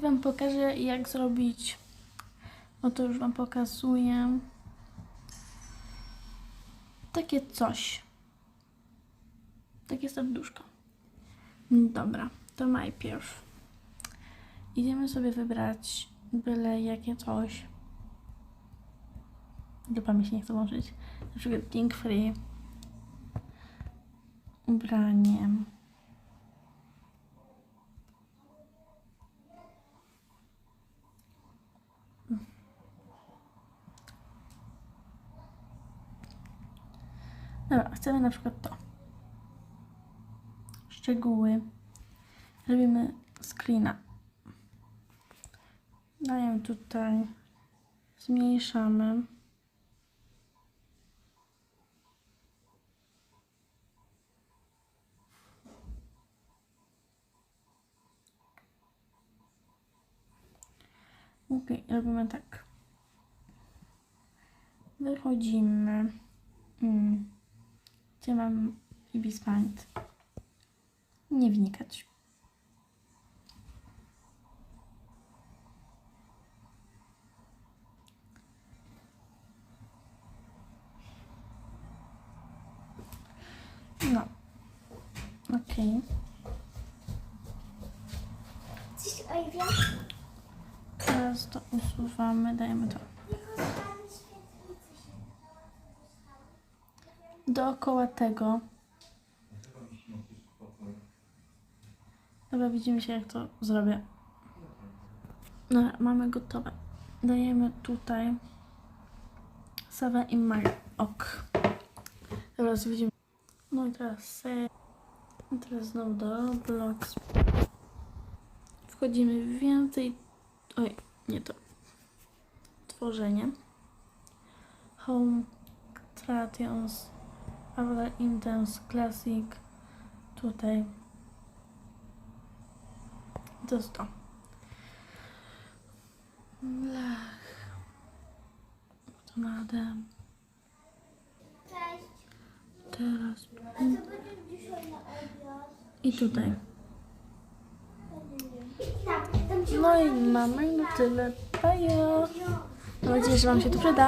Wam pokażę, jak zrobić. Oto już Wam pokazuję. Takie coś. Takie serduszko. Dobra, to najpierw idziemy sobie wybrać byle jakie coś. Dupa mi się nie chce włączyć. Na przykład Pink Free. Ubranie. Dobra, chcemy na przykład to. Szczegóły. Robimy screena. Daję tutaj. Zmniejszamy. Ok, robimy tak. Wychodzimy. Mm. Gdzie mam Ibis Paint? Nie wnikać. No. Okej. Coś Oliwia? Teraz to usuwamy, dajemy to. Dookoła tego. Dobra, widzimy się jak to zrobię. Dobra, mamy gotowe. Dajemy tutaj Sawę i Maja. Ok. Teraz widzimy. No i teraz. I teraz znowu do Roblox. Wchodzimy w więcej. Oj, nie to. Tworzenie. Home Trations. Avila Intense Classic. Tutaj. To jest to. Blach. To nade. Cześć. Teraz. Obiad? I tutaj. Tak, No i mamy na tyle. Bajo. Mam nadzieję, że Wam się to przyda.